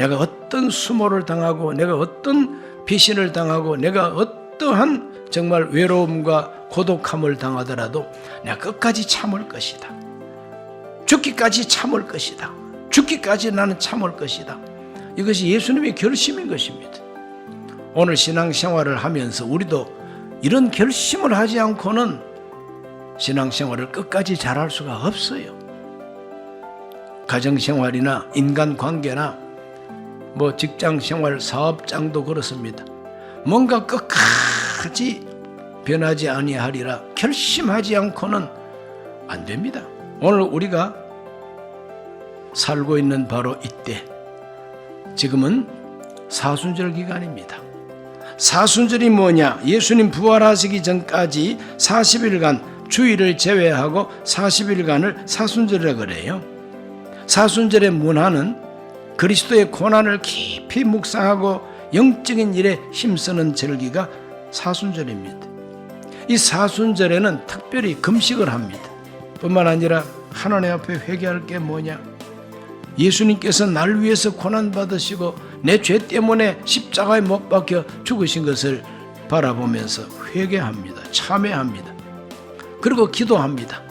내가 어떤 수모를 당하고 내가 어떤 배신을 당하고 내가 어떠한 정말 외로움과 고독함을 당하더라도 내가 끝까지 참을 것이다. 죽기까지 참을 것이다. 죽기까지 나는 참을 것이다. 이것이 예수님의 결심인 것입니다. 오늘 신앙생활을 하면서 우리도 이런 결심을 하지 않고는 신앙생활을 끝까지 잘할 수가 없어요. 가정생활이나 인간관계나 뭐 직장 생활, 사업장도 그렇습니다. 뭔가 끝까지 변하지 아니하리라 결심하지 않고는 안 됩니다. 오늘 우리가 살고 있는 바로 이때 지금은 사순절 기간입니다. 사순절이 뭐냐? 예수님 부활하시기 전까지 40일간 주일을 제외하고 40일간을 사순절이라 그래요. 사순절의 문화는 그리스도의 고난을 깊이 묵상하고 영적인 일에 힘쓰는 절기가 사순절입니다. 이 사순절에는 특별히 금식을 합니다. 뿐만 아니라 하나님 앞에 회개할 게 뭐냐? 예수님께서 날 위해서 고난 받으시고 내 죄 때문에 십자가에 못 박혀 죽으신 것을 바라보면서 회개합니다. 참회합니다. 그리고 기도합니다.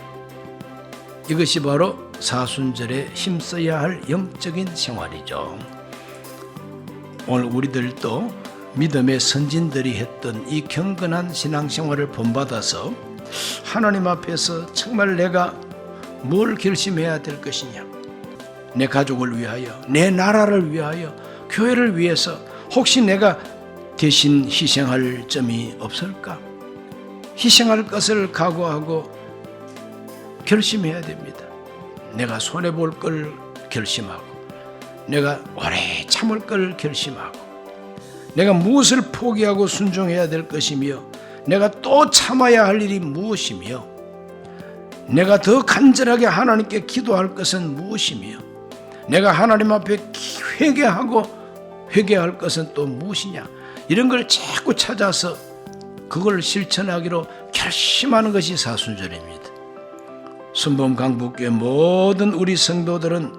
이것이 바로 사순절에 힘써야 할 영적인 생활이죠. 오늘 우리들도 믿음의 선진들이 했던 이 경건한 신앙생활을 본받아서 하나님 앞에서 정말 내가 뭘 결심해야 될 것이냐. 내 가족을 위하여, 내 나라를 위하여, 교회를 위해서 혹시 내가 대신 희생할 점이 없을까? 희생할 것을 각오하고 결심해야 됩니다. 내가 손해 볼 걸 결심하고, 내가 오래 참을 걸 결심하고, 내가 무엇을 포기하고 순종해야 될 것이며, 내가 또 참아야 할 일이 무엇이며, 내가 더 간절하게 하나님께 기도할 것은 무엇이며, 내가 하나님 앞에 회개하고 회개할 것은 또 무엇이냐, 이런 걸 자꾸 찾아서 그걸 실천하기로 결심하는 것이 사순절입니다. 순범 강북교회 모든 우리 성도들은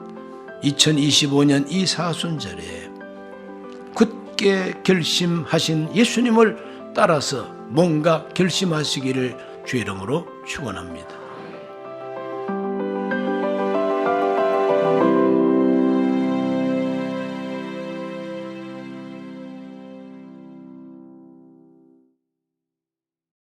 2025년 이 사순절에 굳게 결심하신 예수님을 따라서 뭔가 결심하시기를 주 이름으로 축원합니다.